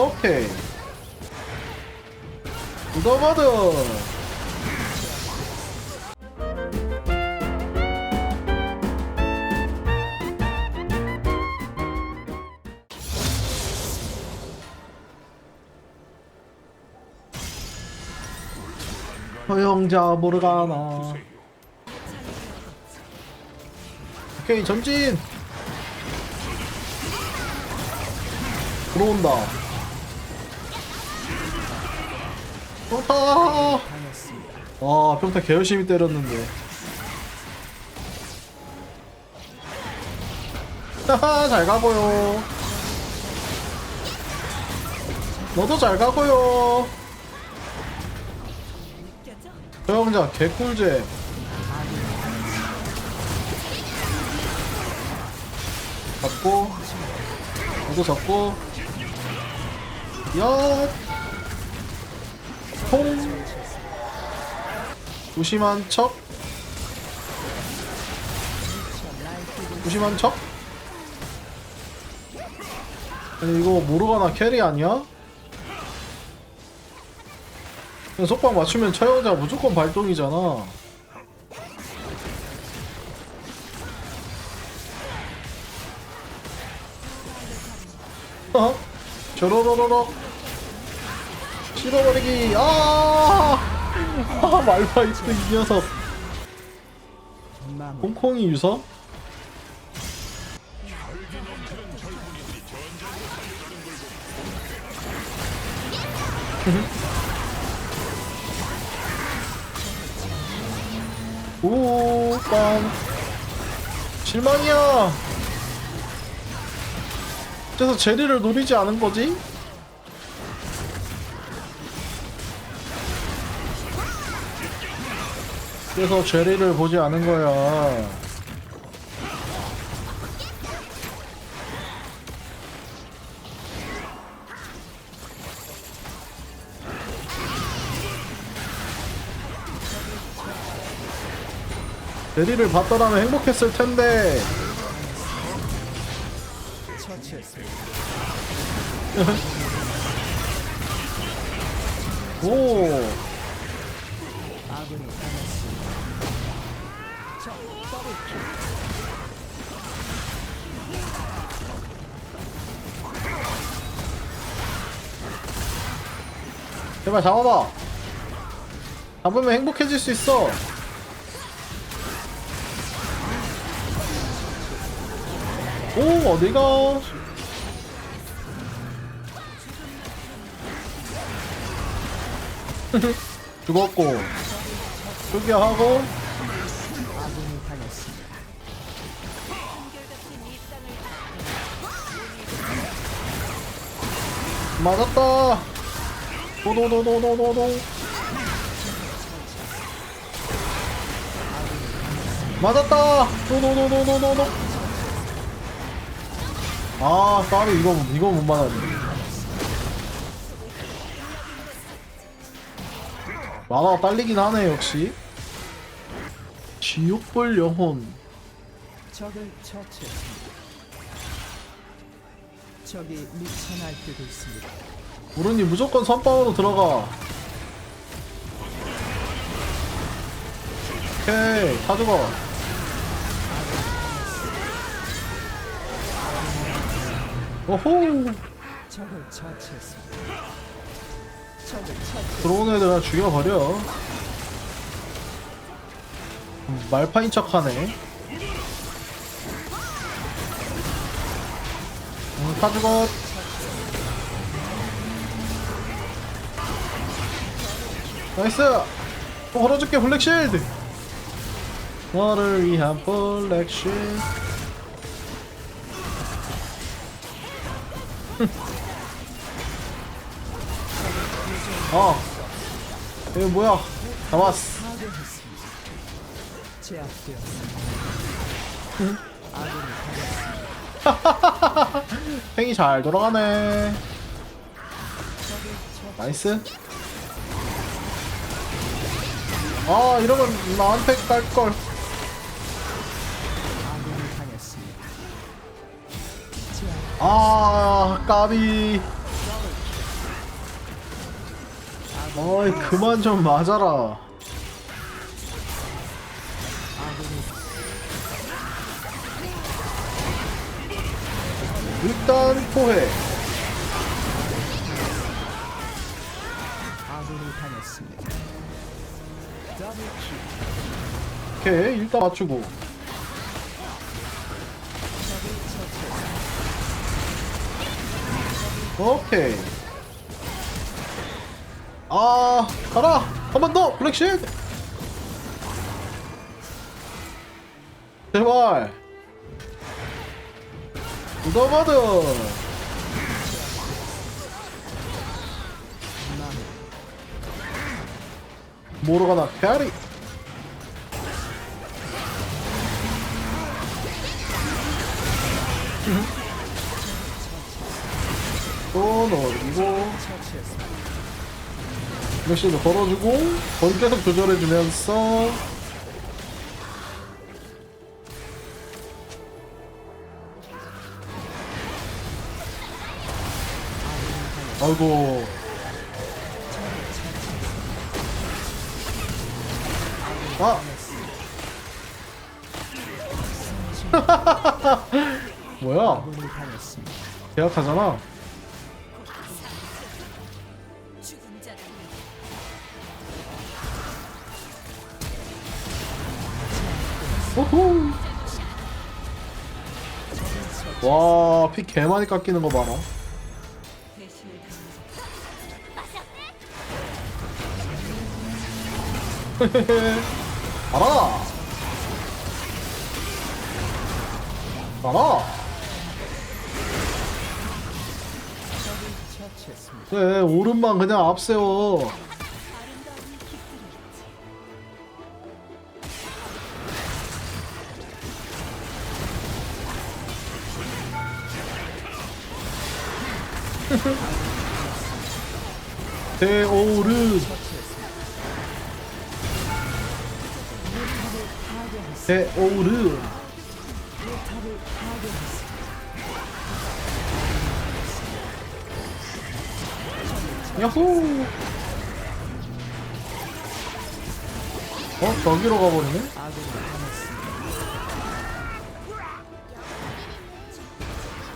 오케이. 묻어버드. 허영자 모르가나. 오케이 전진. 들어온다 평타 아 평타 개 열심히 때렸는데. 하하 잘 가고요. 너도 잘 가고요. 허영자 개꿀잼. 잡고 이거 잡고. 야 통. 무심한 척. 무심한 척. 아니 이거 모르가나 캐리 아니야? 그냥 속박 맞추면 차여자 무조건 발동이잖아. 어? 저로로로로 실어버리기. 아, 아 말파이트 이 녀석. 홍콩이 유서? 오빵. 실망이야. 그래서 제리를 노리지 않은 거지? 그래서 제리를 보지 않은 거야. 제리를 봤더라면 행복했을 텐데. 오. 제발 잡아봐. 잡으면 행복해질 수 있어. 오, 어디가? 죽었고, 초기화하고, 맞았다. 도도도도도도도. 맞았다. 도도도도도도도. 아, 까비 이거 이거 못 맞았네. 만화가 딸리긴 하네 역시. 지옥불 영혼. 적을 처치했습니다. 적이 미쳐 날뛰고 있습니다. 우르니 무조건 선빵으로 들어가. 오케이, 다 죽어. 오호! 들어오는 애들 그냥 죽여버려. 음, 말파인 척 하네. 음, 다 죽어. 나이스! 또 걸어줄게, 블랙실드! 너를 위한 블랙실드. 어. 이거 뭐야? 잡았어. 팽이 잘 돌아가네. 나이스. 아 이러면 나한테 갈걸. 아 까비. 어이 그만 좀 맞아라. 일단 포해 오케이 일단 맞추고. 오케이. 아 가라! 한 번 더! 블랙쉿 제발. 묻어버드 모르가나 캐리. 또 넣어주고. 블랙쉿을 걸어주고 거기 계속 조절해주면서. 아이고 아. 뭐야? 자들 오호. 와 피 개많이 깎이는 거 봐라 적을 처치했습니다. 그래 오른만 그냥 앞세워 대오르 파괴했습니다. 야호 어? 저기로 가버리네?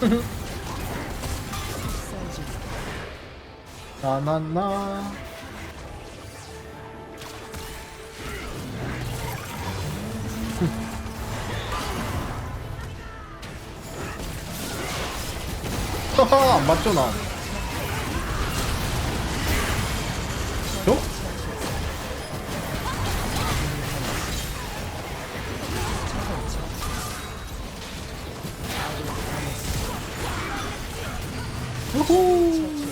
나나나 하하 안 맞죠 나 요? 우후.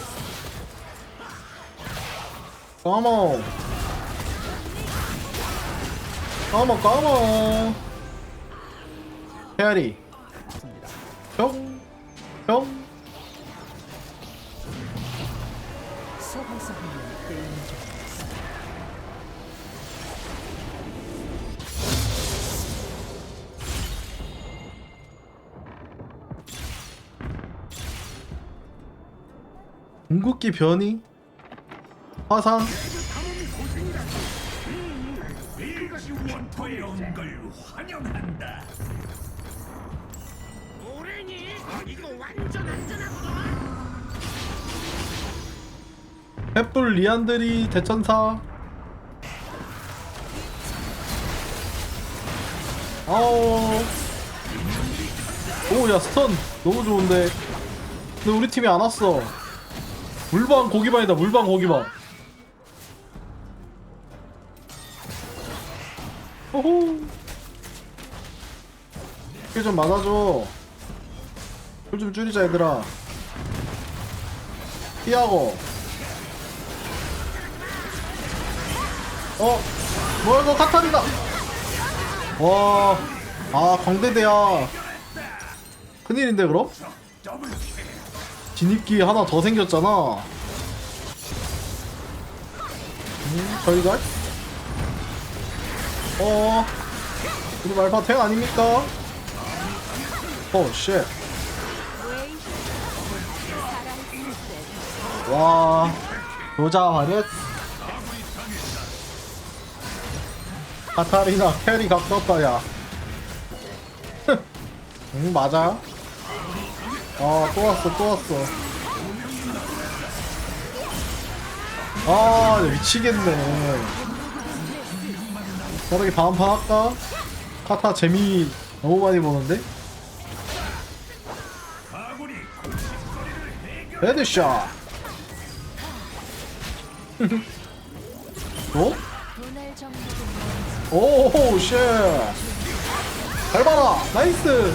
까먹. 까먹 까먹. 헤아리 궁극기 변이? 화상? 횃불 리안드리 대천사. 아오. 오야 스턴. 너무 좋은데. 근데 우리 팀이 안 왔어 물방 고기반이다 물방 고기반 호호. 이게 좀 맞아줘. 술 좀 줄이자 얘들아. 피하고. 어? 뭐야 이거 카타리다. 와, 아 광대대야. 큰일인데 그럼? 진입기 하나 더 생겼잖아. 음, 저희가? 어 우리 말파 탱 아닙니까? 어쉣 와 노자 화렛 카타리나 캐리 갖고 왔다 야응 맞아. 아 또 왔어 또 왔어 아 미치겠네 저렇게 판 할까? 카타 재미 너무 많이 보는데? 헤드샷 어? 오호 쉣 밟아라 나이스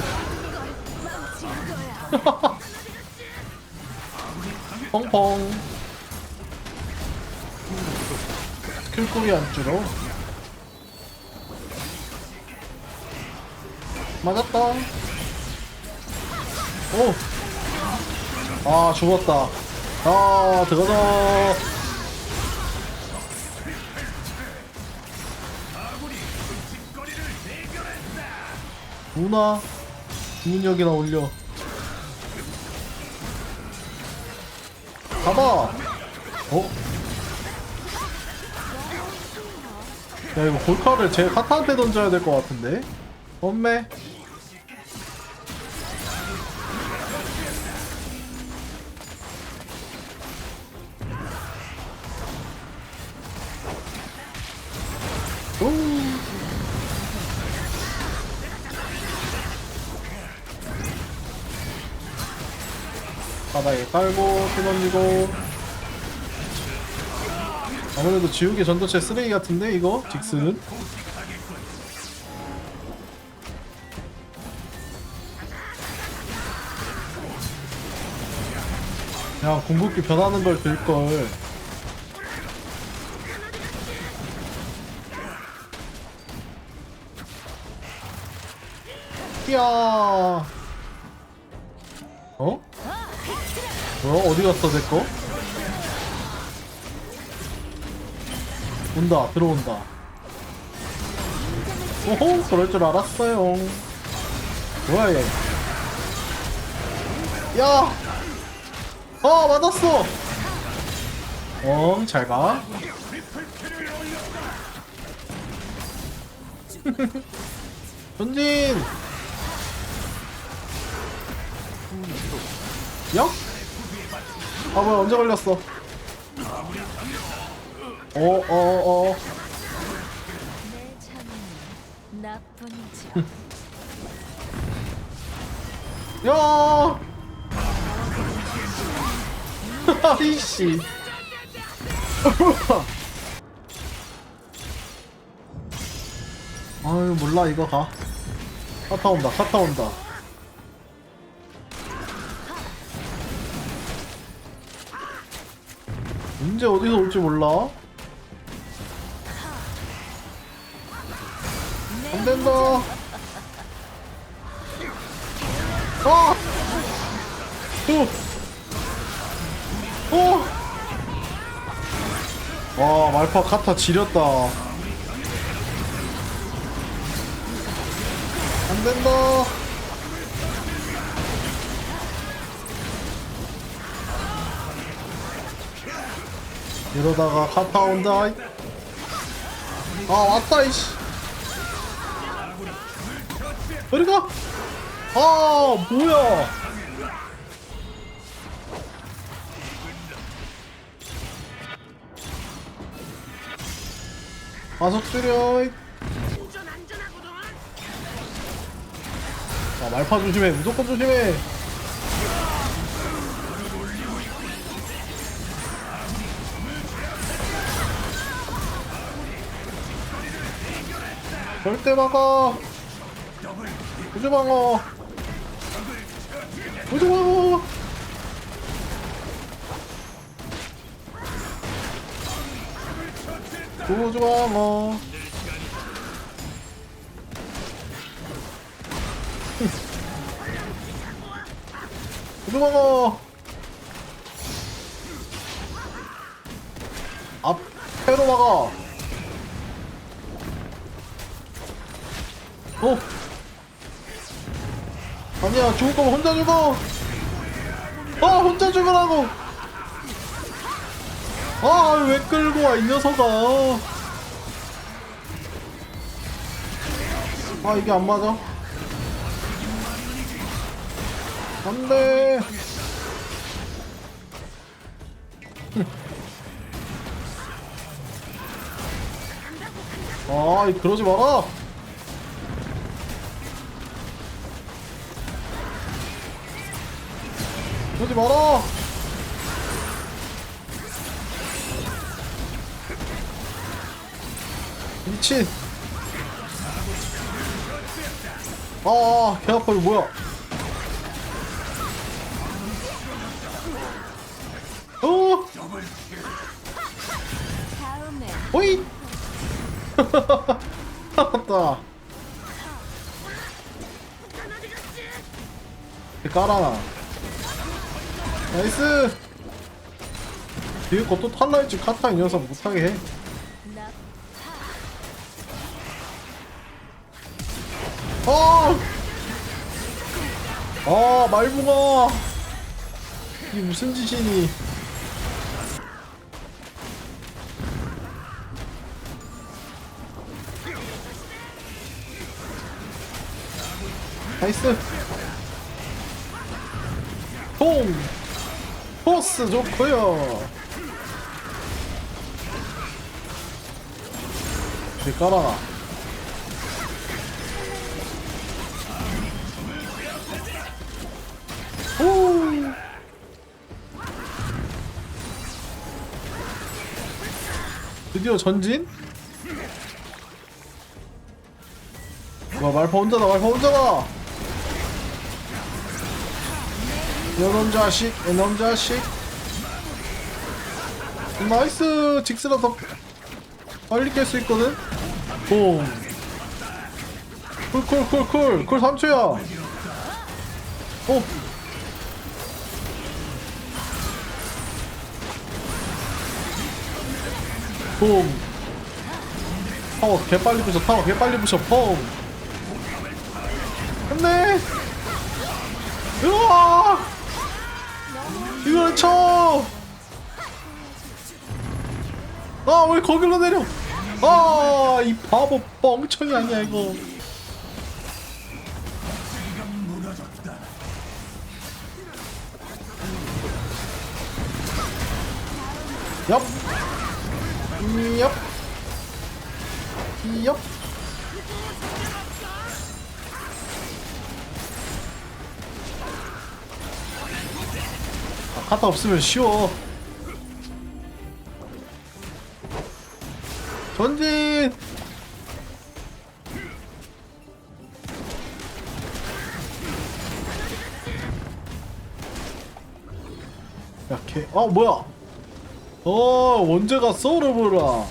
펑펑. 스킬꼬리 안 줄어? 맞았다. 오아 죽었다. 아 들어가자 누나 주문력이나 올려 가봐. 어? 야 이거 골카를 제 카타한테 던져야 될 것 같은데? 엄매 바닥에 깔고 뜯어지고. 아무래도 지우개 전도체 쓰레기 같은데 이거? 직스는 야 궁극기 변하는 걸 들걸. 이야! 어? 뭐야 어디 갔어 내꺼? 온다 들어온다 오호 그럴 줄 알았어요 뭐야 얘 야! 어 맞았어 어 잘가 전진 야? 아 뭐야 언제 걸렸어 어어어 내 참여는 나뿐이지. 야! 아이씨. 아유 몰라 이거 가. 카타 온다 카타 온다. 언제 어디서 올지 몰라. 안 된다. 아! 오! 오! 와, 말파 카타 지렸다. 안 된다. 이러다가 카타 온다. 아, 왔다, 이씨. 어디 가? 아 뭐야 가속 줄여 아 말파 조심해 무조건 조심해 절대 막아. 우주 방어 우주 방어 우주 방어 우주 방어 앞에로 막아 어. 아니야 죽을 거면 혼자 죽어. 아 혼자 죽으라고. 아 왜 끌고 와 이 녀석아. 아 이게 안 맞아. 안돼. 아 그러지 마라 그러지 마라 미친 아, 개 아파, 이거 뭐야? 어, 다음에 오이! 살았다. 깔아놔. 나이스! 뒤에 것도 탈라했지, 카타 이 녀석 못하게 해. 나 아! 아, 말붕아! 이게 무슨 짓이니? 나이스! 통! 포스 좋고요 네, 깔아놔. 오! 드디어 전진? 와 말파 혼자다 말파 혼자다 이놈 자식 이놈 자식. 나이스 직스라 더 빨리 깰 수 있거든. 봄 쿨쿨 쿨 쿨 쿨 3초야. 오. 봄. 타워 개빨리 부셔 타워 개빨리 부셔 봄. 안돼 으아 쳐! 아, 왜 거길로 내려? 아, 이 바보 뻥청이 아니야, 이거. 얍. 얍. 얍. 카타 없으면 쉬워. 전진! 야, 걔, 아, 뭐야? 어, 언제 갔어, 르브라?